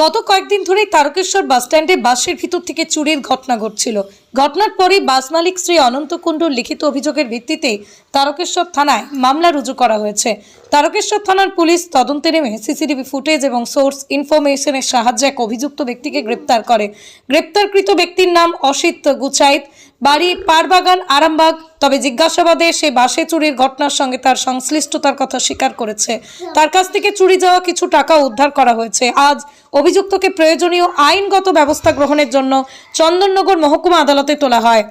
গত কয়েকদিন ধরেই তারকেশ্বর বাসস্ট্যান্ডে বাসের ভিতর থেকে চুরির ঘটনা ঘটছিল। ঘটনার পরেই বাস মালিক শ্রী অনন্ত কুণ্ডুর লিখিত অভিযোগের ভিত্তিতে তারকেশ্বর থানায় মামলা রুজু করা হয়েছে। তারকেশ্বর থানার পুলিশ তদন্তে নেমে সিসিটিভি ফুটেজ এবং সোর্স ইনফরমেশনের সাহায্যে এক অভিযুক্ত ব্যক্তিকে গ্রেপ্তার করে। গ্রেপ্তারকৃত ব্যক্তির নাম অসিত গুচাইত। বাড়ি পারবাগান আরামবাগ। তবে জিজ্ঞাসাবাদে সে বাসে চুরির ঘটনার সঙ্গে তার সংশ্লিষ্টতার কথা স্বীকার করেছে। তার কাছ থেকে চুরি যাওয়া কিছু টাকা উদ্ধার করা হয়েছে। আজ অভিযুক্তকে প্রয়োজনীয় আইনগত ব্যবস্থা গ্রহণের জন্য চন্দননগর মহকুমা আদালতে তোলা হয়।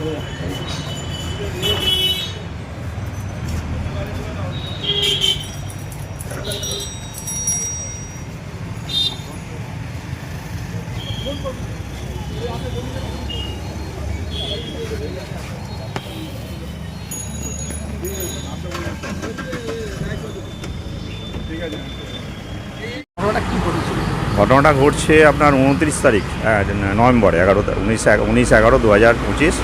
ঘটনাটা ঘটনাটা ঘটছে আপনার উনত্রিশ তারিখ হ্যাঁ, নভেম্বর এগারো উনিশ উনিশ এগারো দু হাজার পঁচিশ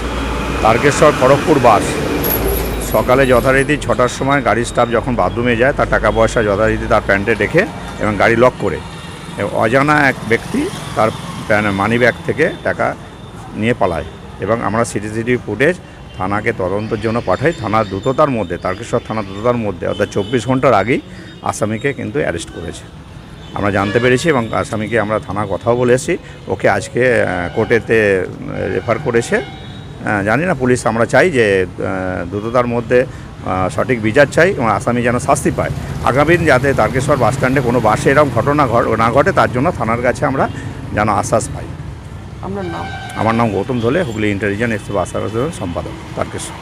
তারকেশ্বর খড়গপুর বাস। সকালে যথারীতি ছটার সময় গাড়ির স্টাফ যখন বাথরুমে যায় তার টাকা পয়সা যথারীতি তার প্যান্টে রেখে এবং গাড়ি লক করে। অজানা এক ব্যক্তি তার মানি ব্যাগ থেকে টাকা নিয়ে পালায় এবং আমরা সিসিটিভি ফুটেজ থানাকে তদন্তের জন্য পাঠাই। থানার দ্রুততার মধ্যে, তারকেশ্বর থানার দ্রুততার মধ্যে, অর্থাৎ চব্বিশ ঘণ্টার আগেই আসামিকে কিন্তু অ্যারেস্ট করেছে। আমরা জানতে পেরেছি এবং আসামিকে আমরা থানা কথাও বলেছি ওকে আজকে কোর্টেতে রেফার করেছে। জানি না, পুলিশ আমরা চাই যে দ্রুততার মধ্যে সঠিক বিচার চাই এবং আসামি যেন শাস্তি পায়। আগামী দিন যাতে তারকেশ্বর বাসস্ট্যান্ডে কোনো বাসে এরকম ঘটনা ঘট, না ঘটে, তার জন্য থানার কাছে আমরা যেন আশ্বাস পাই। আপনার নাম? আমার নাম গৌতম ধলে হুগলি ইন্টেলিজেন্স আশ্বাস সম্পাদক তারকেশ্বর।